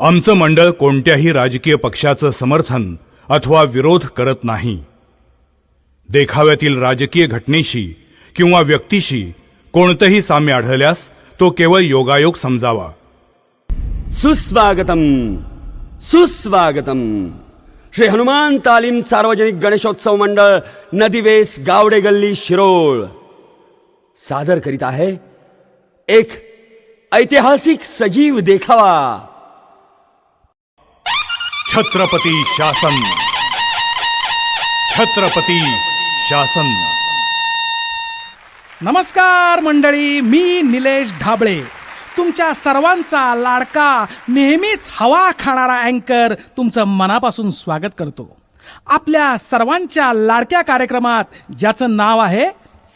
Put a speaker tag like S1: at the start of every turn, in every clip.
S1: आमचं मंडळ कोणत्याही राजकीय पक्षाचं समर्थन अथवा विरोध करत नाही. देखाव्यातील राजकीय घटनेशी किंवा व्यक्तीशी कोणतंही साम्य आढळल्यास तो केवळ योगायोग समजावा.
S2: सुस्वागतम. सुस्वागतम. श्री हनुमान तालीम सार्वजनिक गणेशोत्सव मंडळ नदीवेस गावडे गल्ली शिरोळ. सादर करीत आहे एक ऐतिहासिक सजीव देखावा.
S1: छत्रपती शासन. छत्रपती शासन.
S3: नमस्कार मंडळी मी निलेश ढाबळे. तुमच्या सर्वांचा लाडका नेहमीच हवा खाणारा अँकर तुमचं मनापासून स्वागत करतो. आपल्या सर्वांच्या लाडक्या कार्यक्रमात ज्याचं नाव आहे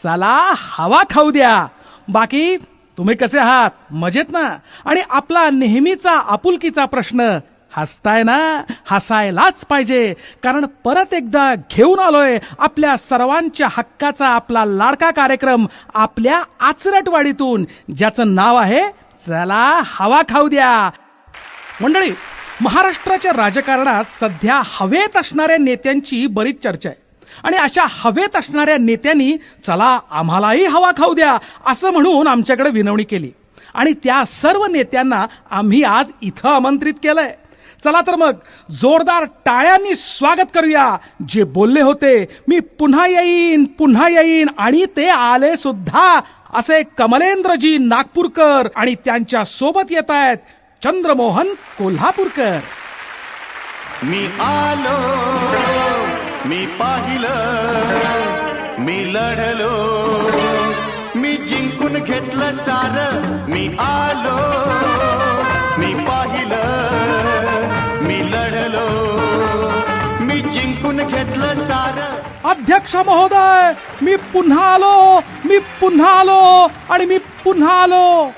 S3: चला हवा खाऊ द्या. बाकी तुम्ही कसे आहात? मजेत ना? आणि आपला नेहमीचा आपुलकीचा प्रश्न हसताय ना? हसायलाच पाहिजे. कारण परत एकदा घेऊन आलोय आपल्या सर्वांच्या हक्काचा आपला लाडका कार्यक्रम आपल्या आचरटवाडीतून. ज्याचं नाव आहे चला हवा खाऊ द्या. मंडळी महाराष्ट्राच्या राजकारणात सध्या हवेत असणाऱ्या नेत्यांची बरीच चर्चा आहे. आणि अशा हवेत असणाऱ्या नेत्यांनी चला आम्हालाही हवा खाऊ द्या असं म्हणून आमच्याकडे विनवणी केली. आणि त्या सर्व नेत्यांना आम्ही आज इथं आमंत्रित केलंय. चला तर मग जोरदार टाळ्यांनी स्वागत करूया. जे बोलले होते मी पुन्हा येईन पुन्हा येईन. आणि ते आले सुद्धा. असे कमलेंद्रजी नागपूरकर आणि त्यांच्यासोबत येत आहेत चंद्रमोहन कोल्हापूरकर.
S4: मी आलो मी पाहिलं मी लढलो मी जिंकून घेतलं सार मी आलो. लढलो. मी जिंकून घेतलं सार.
S3: अध्यक्ष महोदय मी पुन्हा आलो मी पुन्हा आलो आणि मी पुन्हा आलो.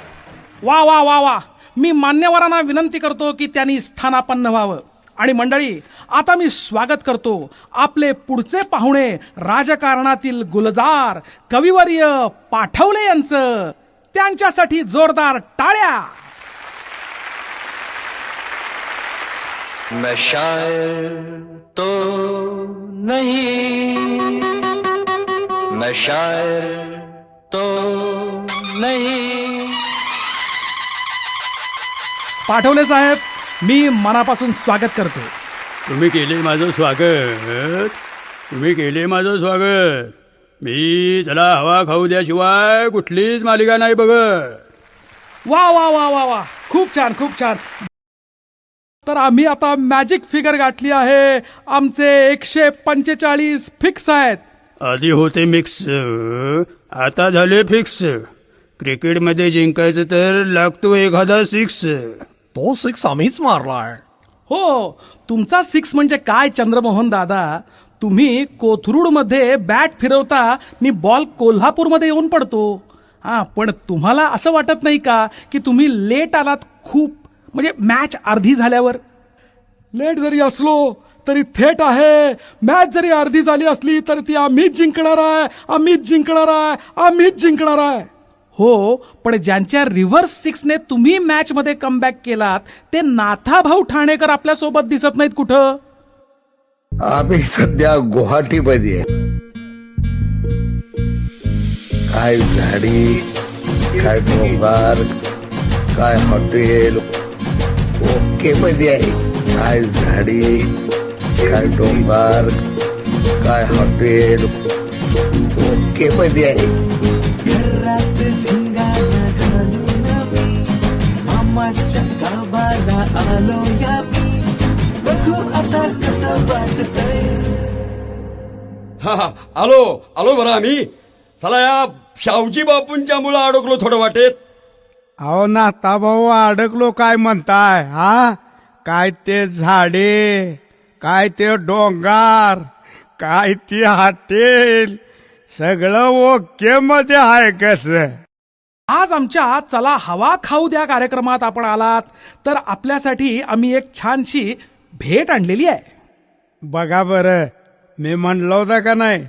S3: वा वा वा वा. मी मान्यवरांना विनंती करतो की त्यांनी स्थानापन्न व्हावं. आणि मंडळी आता मी स्वागत करतो आपले पुढचे पाहुणे राजकारणातील गुलजार कविवर्य पाठवले यांचं. त्यांच्यासाठी जोरदार टाळ्या.
S5: मैं शायर तो नहीं। मैं शायर तो नहीं।
S3: पाठवले साहेब मी मनापासून स्वागत करतो.
S6: तुम्ही केले माझं स्वागत. तुम्ही केले माझं स्वागत. मी चला हवा खाऊ द्याशिवाय कुठलीच मालिका नाही बघत.
S3: वा वा वा वा वा. खूप छान खूप छान. तर आम्ही आता मॅजिक फिगर गाठली आहे. आमचे एकशे पंचेचाळीस फिक्स आहेत.
S6: आधी होते मिक्स आता झाले फिक्स क्रिकेटमध्ये जिंकायचं तर लागतो एखादा सिक्स
S7: तो सिक्स आम्हीच मारलाय.
S3: हो तुमचा सिक्स म्हणजे काय चंद्रमोहन दादा? तुम्ही कोथरूडमध्ये बॅट फिरवता आणि बॉल कोल्हापूरमध्ये येऊन पडतो. हा पण तुम्हाला असं वाटत नाही का की तुम्ही लेट आलात खूप? म्हणजे मॅच अर्धी झाल्यावर. लेट जरी असलो तरी थेट आहे. मॅच जरी अर्धी झाली असली तरी ती आम्हीच जिंकणार आहे. आम्हीच जिंकणार आहे. आम्हीच जिंकणार आहे. हो पण ज्यांच्या रिव्हर्स सिक्सने तुम्ही मॅचमध्ये कमबॅक केलात ते नाथाभाऊ ठाणेकर आपल्यासोबत दिसत नाहीत कुठं?
S8: आम्ही सध्या गुवाहाटीमध्ये आहे. काय झाडी काय डोंगर काय हॉटेल मध्ये आहे. काय झाडी काय डोंगर काय हॉटेल? ओके मध्ये आहे.
S2: हा हा आलो आलो बरं आम्ही. चला या शावजी बापूंच्या मुलं अडकलो थोडं वाटेत.
S7: अहो नाता भाऊ अडकलो काय म्हणताय हा? काय ते झाडे काय ते डोंगर काय ती हॉटेल सगळं ओके मध्ये आहे कस?
S3: आज आमच्या चला हवा खाऊ द्या कार्यक्रमात आपण आलात तर आपल्यासाठी आम्ही एक छानशी भेट आणलेली आहे.
S7: बघा बरं मी म्हणलं होतं का नाही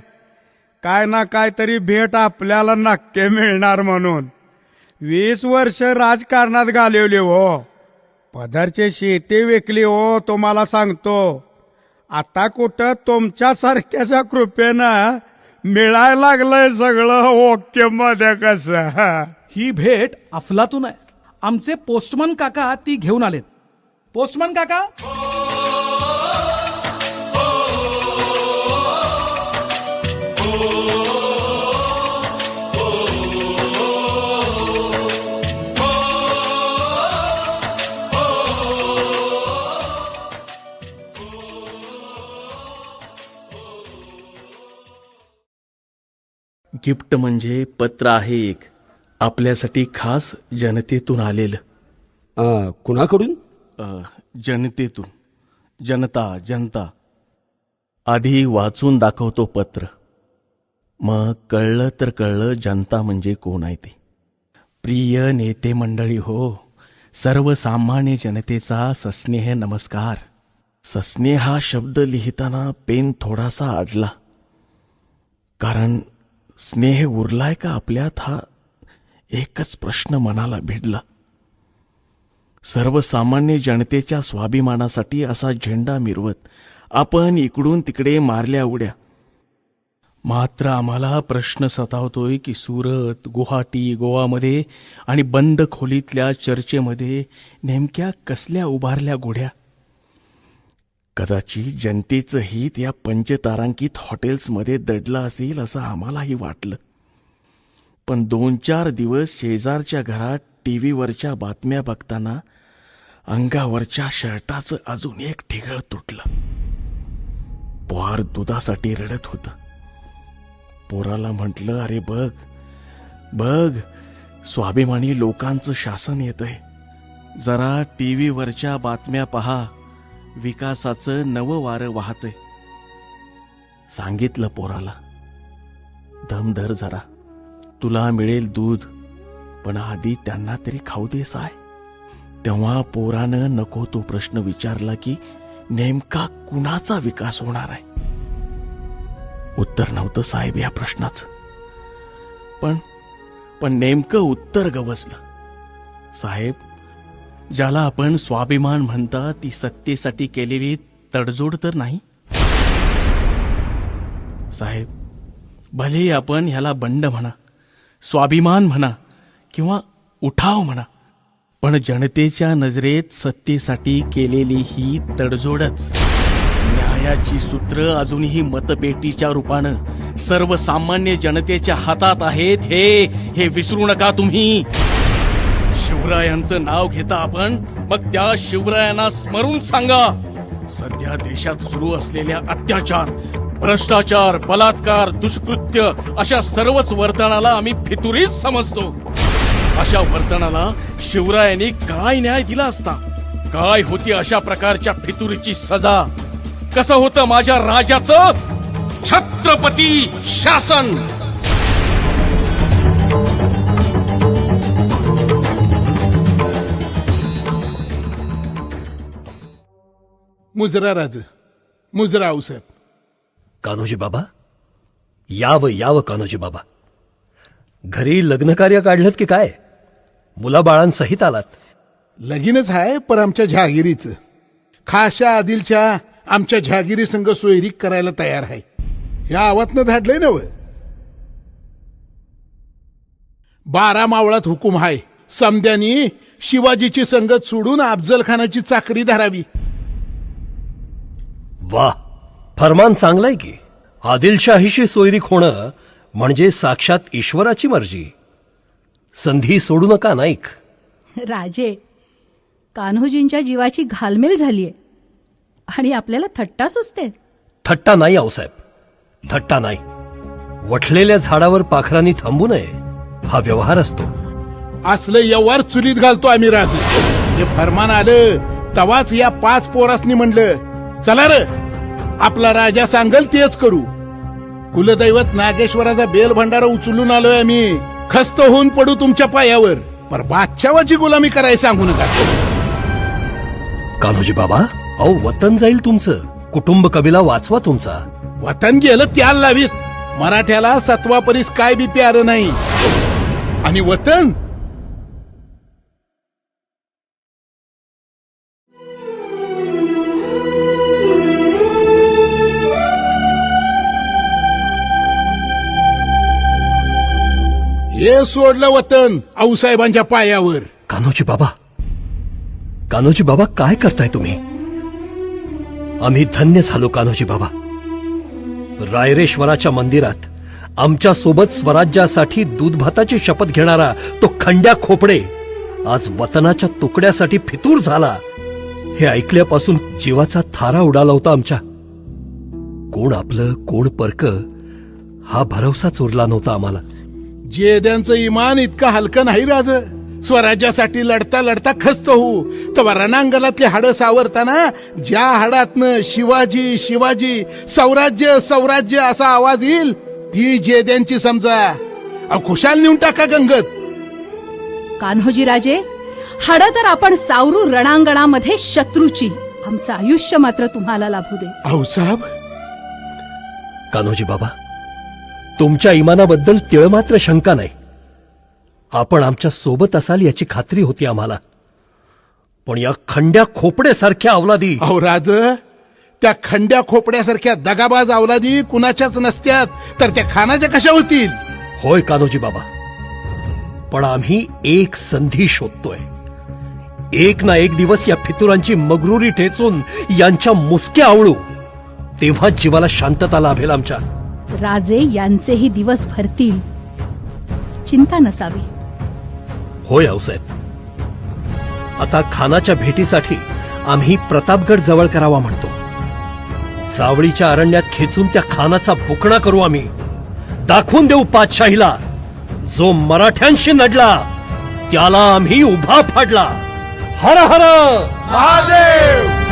S7: काय ना काय तरी भेट आपल्याला नक्की मिळणार म्हणून. वीस वर्ष राजकारणात घालवले हो. पदरचे शेती विकली हो तुम्हाला सांगतो. आता कुठं तुमच्यासारख्याच्या कृपेनं मिळायला लागलंय सगळं ओके मध्ये कसं?
S3: ही भेट अफलातून आहे. आमचे पोस्टमन काका ती घेऊन आलेत. पोस्टमन काका?
S9: गिफ्ट म्हणजे पत्र आहे एक. आपल्यासाठी खास जनतेतून आलेलं.
S2: अं, कुणाकडून?
S9: अ, जनतेतून. जनता जनता. आधी वाचून दाखवतो पत्र. मग कळलं तर कळलं जनता म्हणजे कोण आहे ते. प्रिय नेते मंडळी हो सर्वसामान्य जनतेचा सस्नेह नमस्कार. सस्नेह हा शब्द लिहिताना पेन थोडासा अडला कारण स्नेह उरलाय का आपल्यात हा एकच प्रश्न मनाला भिडला. सर्वसामान्य जनतेच्या स्वाभिमानासाठी असा झेंडा मिरवत आपण इकडून तिकडे मारल्या उड्या. मात्र आम्हाला प्रश्न सतावतोय की सुरत गुवाहाटी गोवामध्ये आणि बंद खोलीतल्या चर्चेमध्ये नेमक्या कसल्या उभारल्या गुढ्या कदाचित जनतेचं हित या पंचतारांकित हॉटेल्समध्ये दडलं असेल असं आम्हालाही वाटलं. पण दोन चार दिवस शेजारच्या घरात टीव्हीवरच्या बातम्या बघताना अंगावरच्या शर्टाचं अजून एक ठिगळ तुटलं. पोहार दुधासाठी रडत होतं. पोराला म्हटलं अरे बघ बघ स्वाभिमानी लोकांचं शासन येतंय. जरा टीव्हीवरच्या बातम्या पहा. विकासाचं नवं वारं वाहतंय. सांगितलं पोराला. दम धर जरा. तुला मिळेल दूध पण आधी त्यांना तरी खाऊ दे साय. तेव्हा पोरानं नको तो प्रश्न विचारला की नेमका कुणाचा विकास होणार आहे? उत्तर नव्हतं साहेब या प्रश्नाचं. पण पण नेमकं उत्तर गवसलं. साहेब ज्याला आपण स्वाभिमान म्हणता ती सत्तेसाठी केलेली तडजोड तर नाही? साहेब भले आपण ह्याला बंड म्हणा स्वाभिमान म्हणा किंवा उठाव म्हणा पण जनतेच्या नजरेत सत्तेसाठी केलेली ही तडजोडच. न्यायाची सूत्र अजूनही मतपेटीच्या रूपानं सर्वसामान्य जनतेच्या हातात आहेत हे हे विसरू नका तुम्ही. शिवरायांचं नाव घेता आपण मग त्या शिवरायांना स्मरून सांगा. सध्या देशात सुरू असलेल्या अत्याचार भ्रष्टाचार बलात्कार दुष्कृत्य अशा सर्वच वर्तनाला आम्ही फितुरीच समजतो. अशा वर्तनाला शिवरायांनी काय न्याय दिला असता? काय होती अशा प्रकारच्या फितुरीची सजा? कसं होतं माझ्या राजाचं? छत्रपती शासन!
S10: मुजरा राज मुजरा आऊसाहेब
S11: कान्होजी बाबा यावं यावं कान्होजी बाबा. घरी लग्नकार्य काढलं की काय? मुलाबाळांसहित आलात.
S10: लगीनच आहे पर आमच्या जहागिरीचं. खाशा आदिलच्या आमच्या जहागिरी संघ सोयरीक करायला तयार आहे ह्या आवातनं धाडलंय नव बारा मावळात हुकूम आहे समद्यानी शिवाजीची संगत सोडून अफजल खानाची चाकरी धरावी.
S11: वा फरमान चांगलंय की. आदिलशाहीशी सोयरीक होणं म्हणजे साक्षात ईश्वराची मर्जी. संधी सोडू नका नाईक.
S12: राजे कान्होजींच्या जीवाची घालमेल झालीये आणि आपल्याला थट्टा सुचते.
S11: थट्टा नाही आऊसाहेब थट्टा नाही. वठलेल्या झाडावर पाखरांनी थांबू नये. हा व्यवहार असतो.
S10: असलं व्यवहार चुलीत घालतो आम्ही राज. हे फरमान आलं तवाच या पाच पोरासनी म्हणलं चला र. आपला राजा सांगल तेच करू. कुलदैवत नागेश्वराचा बेल भंडारा उचलून आलोय आम्ही. खस्त होऊन पडू तुमच्या पायावर. पर बादशावाची गुलामी करायला सांगू नका.
S11: कान्होजी बाबा अहो वतन जाईल तुमचं. कुटुंब कबिला वाचवा तुमचा.
S10: वतन गेलं त्याला लावीत. मराठ्याला सत्वा परीस काय बी प्यारं नाही. आणि वतन? सोडलं वतन आऊसाहेबांच्या पायावर.
S11: कान्होजी बाबा कान्होजी बाबा काय करताय तुम्ही? आम्ही धन्य झालो कान्होजी बाबा. रायरेश्वराच्या मंदिरात आमच्यासोबत स्वराज्यासाठी दूध भाताची शपथ घेणारा तो खंड्या खोपडे आज वतनाच्या तुकड्यासाठी फितूर झाला. हे ऐकल्यापासून जीवाचा थारा उडाला होता आमच्या. कोण आपलं कोण परक हा भरवसाच उरला नव्हता आम्हाला.
S10: जेद्यांचं इमान इतकं हलकं नाही राज. स्वराज्यासाठी लढता लढता खस्त होऊ तेव्हा रणांगणातली हाडं सावरताना ज्या हाडातनं शिवाजी शिवाजी सौराज्य सौराज्य असा आवाज येईल ती जेद्यांची समजा. खुशाल नेऊन टाका गंगत.
S12: कान्होजी राजे हाडं तर आपण सावरू रणांगणामध्ये शत्रूची. आमचं आयुष्य मात्र तुम्हाला लाभू दे.
S10: आऊसाहेब
S11: कान्होजी बाबा तुमच्या इमानाबद्दल तिळ मात्र शंका नाही. आपण आमच्यासोबत असाल याची खात्री होती आम्हाला. पण या खंड्या खोपड्यासारख्या अवलादी
S10: अहो राज त्या खंड्या खोपड्यासारख्या दगाबाज अवलादी कुणाच्याच नसत्यात. तर त्या खानाच्या कशा होतील?
S11: होय कान्होजी बाबा. पण आम्ही एक संधी शोधतोय. एक ना एक दिवस या फितुरांची मगरुरी ठेचून यांच्या मुसक्या आवळू तेव्हा जीवाला शांतता लाभेल आमच्या.
S12: राजे यांचेही दिवस भरतील. चिंता नसावी.
S11: होय आऊसाहेब. आता खानाच्या भेटीसाठी आम्ही प्रतापगड जवळ करावा म्हणतो. चावळीच्या अरण्यात खेचून त्या खानाचा बुकणा करू आम्ही. दाखवून देऊ पातशाहीला. जो मराठ्यांशी नडला त्याला आम्ही उभा फाडला. हर हर महादेव!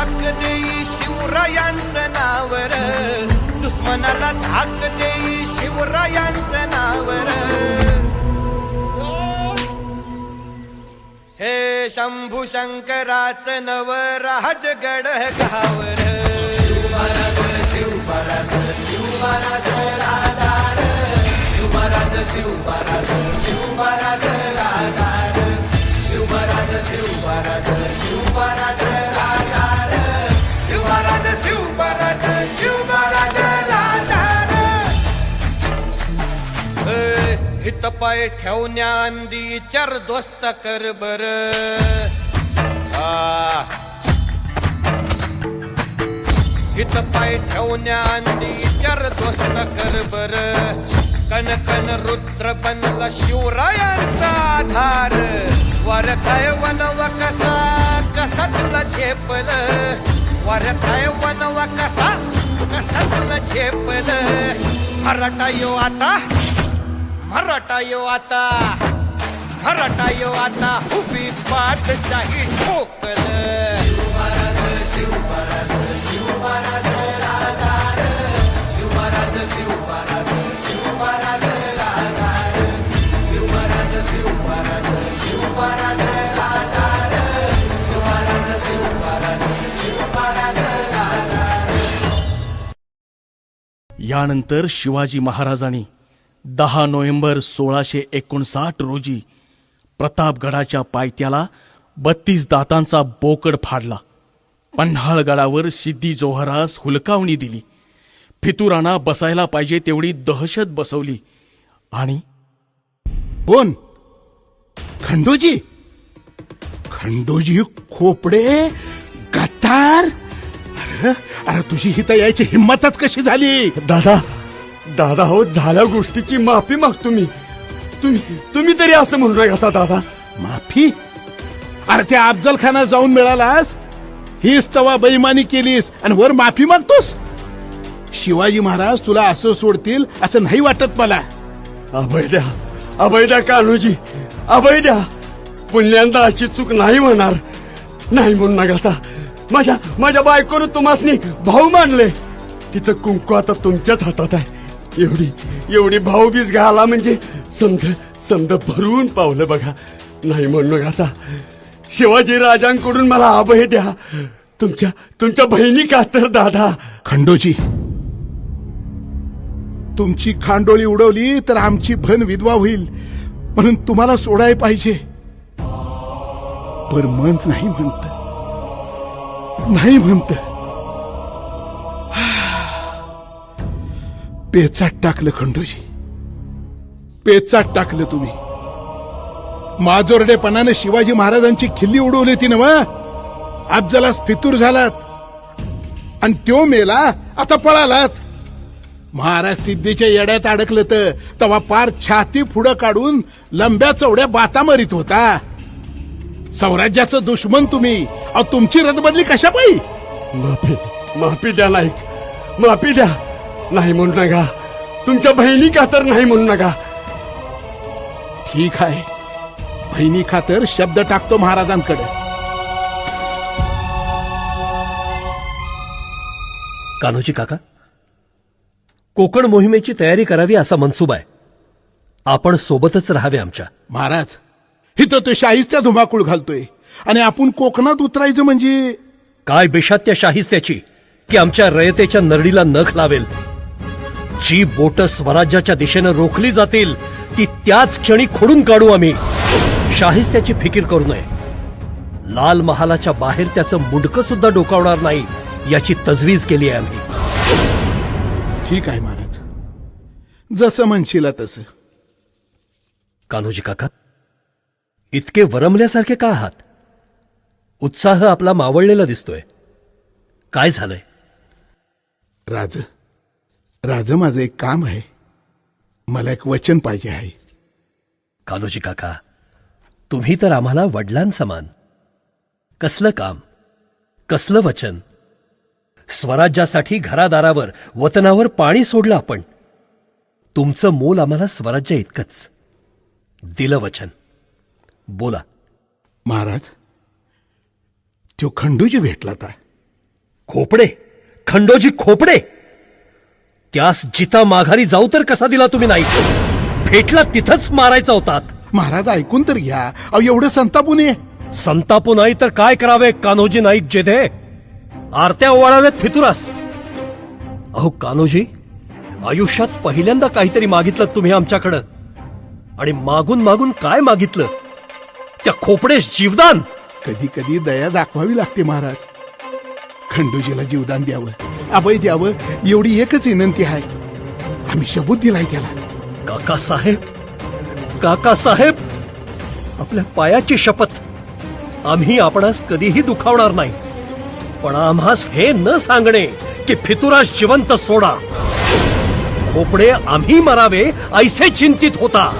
S4: धाक देई शिवरायांचं नावर दुश्मनाला धाक देई शिवरायांचं नावर हे शंभू शंकराच नव राजगड गावर शिवराज शिवराज शिवराज राजार शिवराज शिवराज शिवराज राजार शिवराज शिवराज शिवराज राजार शिवमहाराज शिवमहाराज शिवमहाराज राजार ए, हित पाय ठेवण्या अंदी चर दोस्त कर बर. हित पाय ठेवण्या अंदी चर दोस्त कर बर. कन कन रुद्र बनला शिवरायांचा आधार. वर काय वनव कसा कसा तुला झेपल? वर काय कसा? कसा तुला झेपल? मराठा यो आता. मराठा यो आता. मराठा यो आता. उभी पाठशाही ठोकल. शिवमहाराज शिवमहाराज शिवमहाराज राजार
S9: यानंतर शिवाजी महाराजांनी दहा नोव्हेंबर सोळाशे एकोणसाठ रोजी प्रतापगडाच्या पायथ्याला बत्तीस दातांचा बोकड फाडला. पन्हाळगडावर सिद्धी जोहरास हुलकावणी दिली. फितुरांना बसायला पाहिजे तेवढी दहशत बसवली. आणि
S10: कोण? खंडोजी? खंडोजी खोपडे? गतार अरे तुझी हित यायची हिंमतच कशी झाली?
S2: दादा दादा हो झाल्या गोष्टीची माफी मागतो मी. तुम्ही तुम्ही तरी असं म्हणू नका दादा.
S10: माफी? अरे त्या अफजल खाना जाऊन मिळालास? हीच तवा बैमानी केलीस आणि वर माफी मागतोस? शिवाजी महाराज तुला असं सोडतील असं नाही वाटत मला.
S2: अभय द्या अभय द्या कान्होजी अभय द्या. पुण्यांदा अशी चूक नाही म्हणणार नाही म्हणू नका असा माझ्या माझ्या बायकोनं तुम्हासनी भाऊ मानले. तिचं कुंकू आता तुमच्याच हातात आहे. एवढी एवढी भाऊबीज घाला म्हणजे समज समज भरून पावलं बघा. नाही म्हणू नका शिवाजी राजांकडून मला अभय द्या. तुमच्या तुमच्या बहिणी का तर दादा?
S10: खंडोजी तुमची खांडोळी उडवली तर आमची भन विधवा होईल म्हणून तुम्हाला सोडाय पाहिजे. पर मन नाही म्हणत. नाही म्हणत. पेचात टाकलं खंडोजी. पेचात टाकलं तुम्ही. माजोरडेपणानं शिवाजी महाराजांची खिल्ली उडवली ती नव अफजलास फितूर झालात. आणि त्यो मेला आता पळालात. महाराज सिद्धीच्या येड्यात अडकलं तर तेव्हा पार छाती पुढं काढून लंब्या चौड्या बाता होता. स्वराज्याचं दुश्मन तुम्ही. अहो तुमची रदबदली कशा पायी
S2: माफी माफी द्या नाईक. माफी द्या. नाही म्हणू नका. तुमच्या बहिणी का तर नाही म्हणू नका.
S10: ठीक आहे. बहिणी खातर शब्द टाकतो महाराजांकडे.
S11: कान्होजी काका कोकण मोहिमेची तयारी करावी असा मनसूबा आहे आपण सोबतच राहावे आमच्या.
S10: महाराज इथं तो शाहीस्त्या धुमाकूळ घालतोय. आणि आपण कोकणात उतरायचं म्हणजे?
S11: काय बेशात्य शाहीच त्याची की आमच्या रयतेच्या नरडीला नख लावेल. जी बोट स्वराज्याच्या दिशेनं रोखली जातील ती त्याच क्षणी खोडून काढू आम्ही. शाहीच त्याची फिकीर करू नये. लाल महालाच्या बाहेर त्याचं मुंडकं सुद्धा डोकावणार नाही याची तजवीज केली आहे आम्ही.
S10: ठीक आहे महाराज. जसं म्हणशीला तसं.
S11: कान्होजी काका इतके वरमल्यासारखे का आहात? उत्साह आपला मावळलेला दिसतोय. काय झालंय?
S10: राज राज माझं एक काम आहे. मला एक वचन पाहिजे आहे.
S11: कान्होजी काका तुम्ही तर आम्हाला वडिलांसमान. कसलं काम? कसलं वचन? स्वराज्यासाठी घरादारावर वतनावर पाणी सोडलं आपण. तुमचं मोल आम्हाला स्वराज्य इतकंच. दिलं वचन. बोला.
S10: महाराज तो खंडूजी भेटला ता.
S11: खोपडे खंडोजी खोपडे. त्यास जिता माघारी जाऊ तर कसा दिला तुम्ही नाही? भेटला तिथंच मारायचा होतात
S10: महाराज ऐकून तर घ्या. अहो एवढं संतापून ये.
S11: संतापू नाही तर काय करावे कान्होजी नाईक जेधे? आरत्या ओवाळाव्यात फितुरास. अहो कान्होजी आयुष्यात पहिल्यांदा काहीतरी मागितलं तुम्ही आमच्याकडं. आणि मागून मागून काय मागितलं? त्या खोपडेस जीवदान.
S10: कधी कधी दया दाखवावी लागते महाराज. खंडूजीला जीवदान द्यावं अभय द्यावं एवढी एकच विनंती आहे. आम्ही शबूत दिलाय त्याला.
S11: काका साहेब काका साहेब आपल्या पायाची शपथ. आम्ही आपणास कधीही दुखावणार नाही. पण आम्हास हे न सांगणे की फितुरास जिवंत सोडा. खोपडे आम्ही मरावे ऐसे चिंतित होता.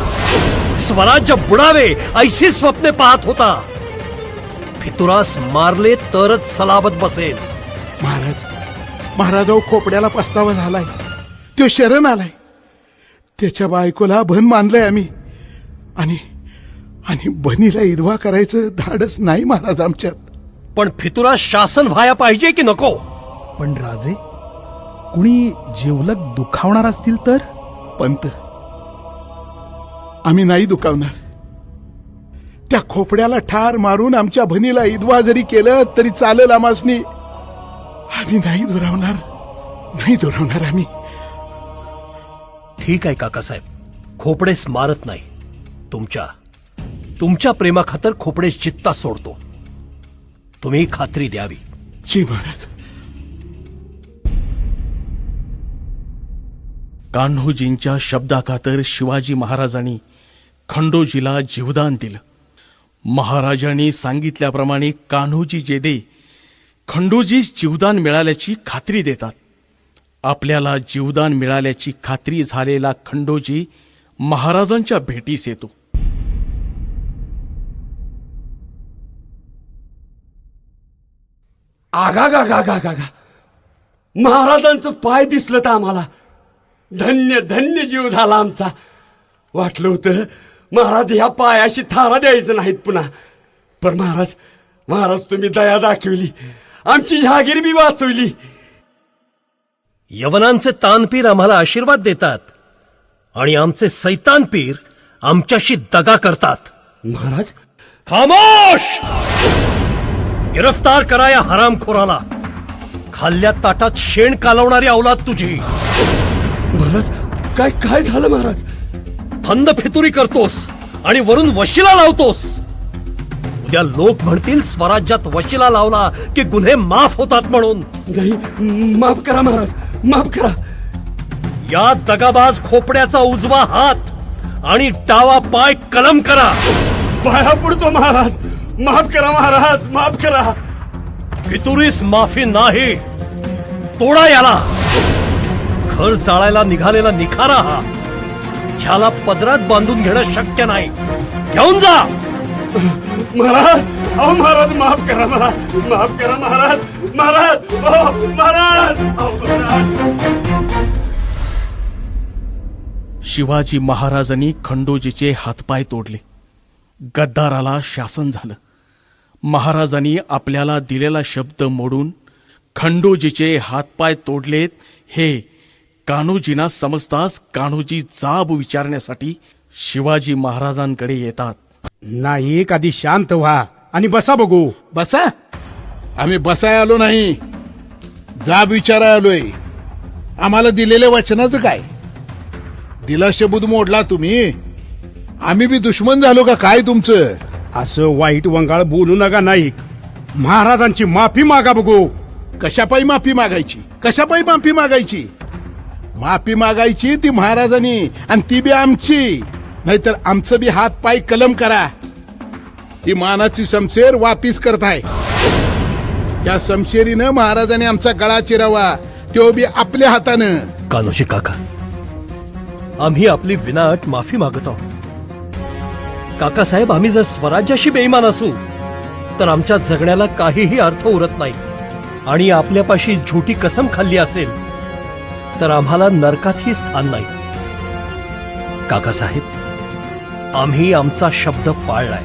S11: स्वराज्य बुडावे ऐशी स्वप्ने पाहत होता. फितुरास मारले तरच सलाबत बसेल.
S10: महाराज महाराजाऊ खोपड्याला पस्तावा झालाय. तो शरण आलाय. त्याच्या बायकोला भन मानलंय आम्ही. आणि आणि बनीला इदवा करायचं धाडस नाही महाराज आमच्यात.
S11: पण फितुरास शासन व्हाया पाहिजे की नको?
S3: पण राजे कुणी जिवलग दुखावणार असतील तर?
S10: पंत आम्ही नाही दुखावणार. त्या खोपड्याला ठार मारून आमच्या भनीला इदवा जरी केलं तरी चालेल आमासनी. आम्ही नाही दुरावणार. नाही दुरावणार आम्ही.
S11: ठीक आहे काकासाहेब. खोपडेस मारत नाही. तुमच्या तुमच्या प्रेमाखातर खोपडेस जित्ता सोडतो. तुम्ही खात्री द्यावी.
S10: जी महाराज.
S9: कान्होजींच्या शब्दाखातर शिवाजी महाराजांनी खंडोजीला जीवदान दिलं. महाराजांनी सांगितल्याप्रमाणे कान्होजी जेदे खंडोजीस जीवदान मिळाल्याची खात्री देतात. आपल्याला जीवदान मिळाल्याची खात्री झालेला खंडोजी महाराजांच्या भेटीस येतो.
S2: आगा गा गा गा गा गा महाराजांचं पाय दिसलं तर आम्हाला. धन्य धन्य जीव झाला आमचा. वाटलं होतं महाराज ह्या पायाशी थारा द्यायचं नाहीत पुन्हा. पण महाराज महाराज तुम्ही दया दाखवली. आमची जहागीर बी वाचवली.
S11: यवनांचे तानपीर आम्हाला आशीर्वाद देतात आणि आमचे सैतानपीर आमच्याशी दगा करतात.
S2: महाराज?
S11: खामोश! गिरफ्तार करा या हरामखोराला. खाल्ल्या ताटात शेण कालवणारी अवलाद तुझी.
S2: महाराज काय काय झालं महाराज?
S11: फंद फितुरी करतोस आणि वरून वशिला लावतोस. उद्या लोक म्हणतील स्वराज्यात वशिला लावला की गुन्हे माफ होतात म्हणून.
S2: नाही माफ करा महाराज माफ करा.
S11: या दगाबाज खोपड्याचा उजवा हात आणि डावा पाय कलम करा.
S2: पाया पडतो महाराज माफ करा महाराज माफ करा.
S11: फितुरीस माफी नाही तोडा याला. घर जाळायला निघालेला निखारा हा. ह्याला पदरात बांधून घेणं शक्य नाही. घेऊन जा!
S2: महाराज अहो महाराज माफ करा मला. माफ करा महाराज. महाराज अहो, महाराज. अहो, महाराज.
S9: शिवाजी महाराजांनी खंडोजीचे हातपाय तोडले. गद्दाराला शासन झालं. महाराजांनी आपल्याला दिलेला शब्द मोडून खंडोजीचे हातपाय तोडलेत हे कान्होजींना समजताच कान्होजी जाब विचारण्यासाठी शिवाजी महाराजांकडे येतात.
S7: नाही आधी शांत व्हा आणि बसा बघू.
S10: बसा? आम्ही बसाय आलो नाही. जाब विचाराय आलोय. आम्हाला दिलेल्या वचनाचं काय? दिला शब्द मोडला तुम्ही? आम्ही बी दुश्मन झालो का काय तुमचं?
S7: असं वाईट वंगाळ बोलू नका नाही. महाराजांची माफी मागा बघू.
S10: कशापायी माफी मागायची? कशापायी माफी मागायची? माफी मागायची ती महाराजांनी आणि ती बी आमची. नाहीतर आमचं बी हात पाय कलम करा. ही मानाची शमशेर वापिस करताय. या शमशेरीनं महाराजांनी आमचा गळा चिरावा तो बी आपल्या हातानं.
S11: कानोशी काका आम्ही आपली विनाट माफी मागत आहोत. काकासाहेब आम्ही जर स्वराज्याशी बेईमान असू तर आमच्या जगण्याला काहीही अर्थ उरत नाही. आणि आपल्यापाशी झुटी कसम खाल्ली असेल तर आम्हाला नरकातही स्थान नाही. काकासाहेब आम्ही आमचा शब्द पाळलाय.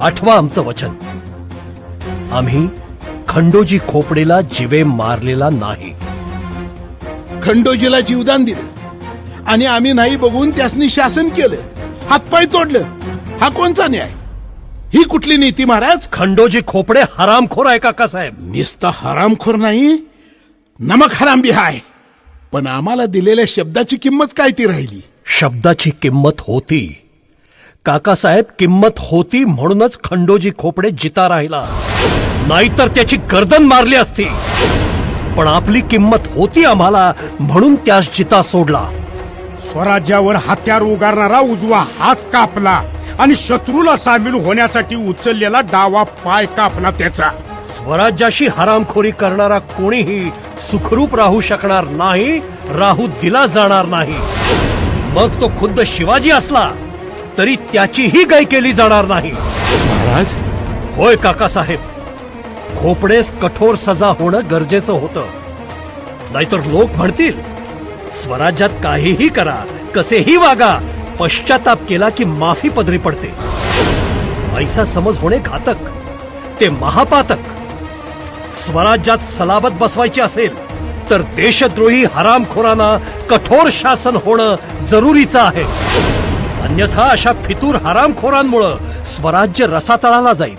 S11: आठवा आमचं वचन. आम्ही खंडोजी खोपडेला जिवे मारलेला नाही.
S10: खंडोजीला जीवदान दिलं. आणि आम्ही नाही बघून त्यासनी शासन केलं. हातपाय तोडलं. हा कोणचा न्याय? ही कुठली नीती महाराज?
S11: खंडोजी खोपडे हरामखोर आहे काकासाहेब
S10: नुसता हरामखोर नाही नमक हराम बी हाय. पण आम्हाला दिलेल्या शब्दाची किंमत काय ती राहिली?
S11: शब्दाची किंमत होती. काकासाहेब किंमत होती म्हणूनच खंडोजी खोपडे जिता राहिला. नाहीतर त्याची गर्दन मारली असती. पण आपली किंमत होती आम्हाला म्हणून त्यास जिता सोडला.
S7: स्वराज्यावर हत्यार उगारणारा उजवा हात कापला आणि शत्रूला सामील होण्यासाठी उचललेला डावा पाय कापला त्याचा.
S11: स्वराज्याशी हरामखोरी करणारा कोणीही सुखरूप राहू शकणार नाही राहू दिला जाणार नाही. मग तो खुद्द शिवाजी असला तरी त्याचीही गाय केली जाणार नाही.
S10: महाराज?
S11: होय काकासाहेब. खोपडेस कठोर सजा होणं गरजेचं होतं. नाहीतर लोक म्हणतील स्वराज्यात काहीही करा कसेही वागा पश्चाताप केला की माफी पदरी पडते. ऐसा समज होणे घातक ते महापातक. स्वराज्यात सलाबत बसवायची असेल तर देशद्रोही हरामखोरांना कठोर शासन होणं जरुरीचं आहे. अन्यथा अशा फितूर हरामखोरांमुळं स्वराज्य रसातळाला जाईल.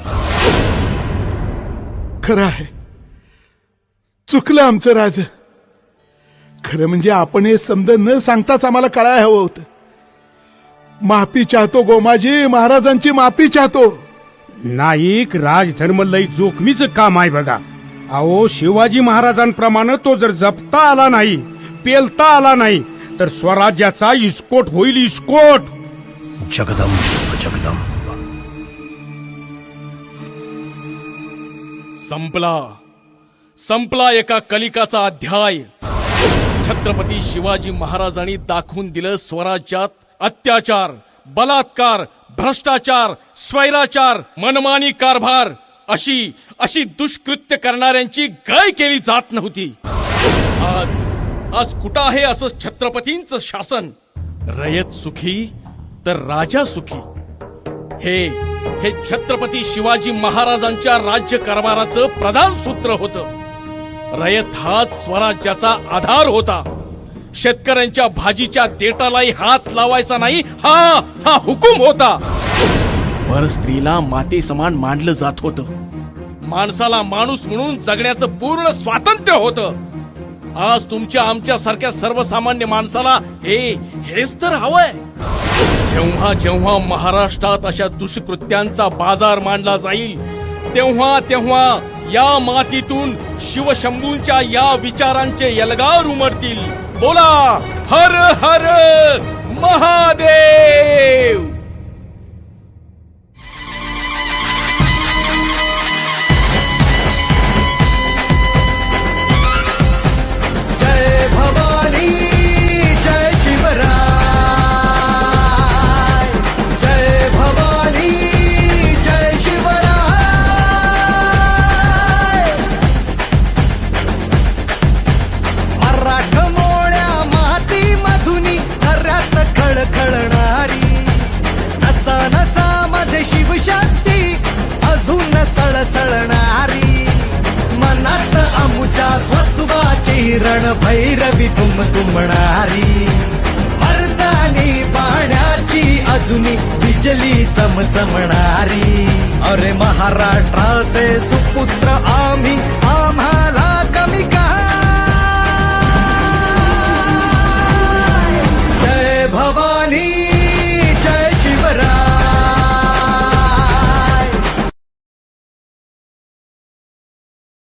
S10: खरं आहे. चुकलं आमचं राज. खरं म्हणजे आपण हे समज न सांगताच आम्हाला कळाय हवं होतं. माफी चाहतो गोमाजी महाराजांची माफी चाहतो.
S7: नाईक राजधर्म लय जोखमीचं काम आहे बघा. अहो शिवाजी महाराजांप्रमाणे तो जर जपता आला नाही पेलता आला नाही तर स्वराज्याचा इस्कोट होईल इस्कोट.
S11: जगदंब जगदंब.
S9: संपला. संपला एका कलिकाचा अध्याय. छत्रपती शिवाजी महाराजांनी दाखवून दिलं स्वराज्यात अत्याचार बलात्कार भ्रष्टाचार स्वैराचार मनमानी कारभार. अशी अशी दुष्कृत्य करणाऱ्यांची गय केली जात नव्हती. आज आज कुठं आहे असं छत्रपतींचं शासन? रयत सुखी तर राजा सुखी. हे हे छत्रपती शिवाजी महाराजांच्या राज्य कारभाराचं प्रधान सूत्र होतं. रयत हाच स्वराज्याचा आधार होता. शेतकऱ्यांच्या भाजीच्या देटालाही हात लावायचा नाही हा हा हुकूम होता.
S13: परस्त्रीला माते समान मानलं जात होतं. माणसाला माणूस म्हणून जगण्याचं पूर्ण स्वातंत्र्य होतं. आज तुमच्या आमच्या सारख्या सर्वसामान्य माणसाला हे हेच तर हवंय. जेव्हा जेव्हा महाराष्ट्रात अशा दुष्कृत्यांचा बाजार मांडला जाईल तेव्हा तेव्हा या मातीतून शिवशंभूंच्या या विचारांचे यलगार उमटतील. बोला हर हर महादेव!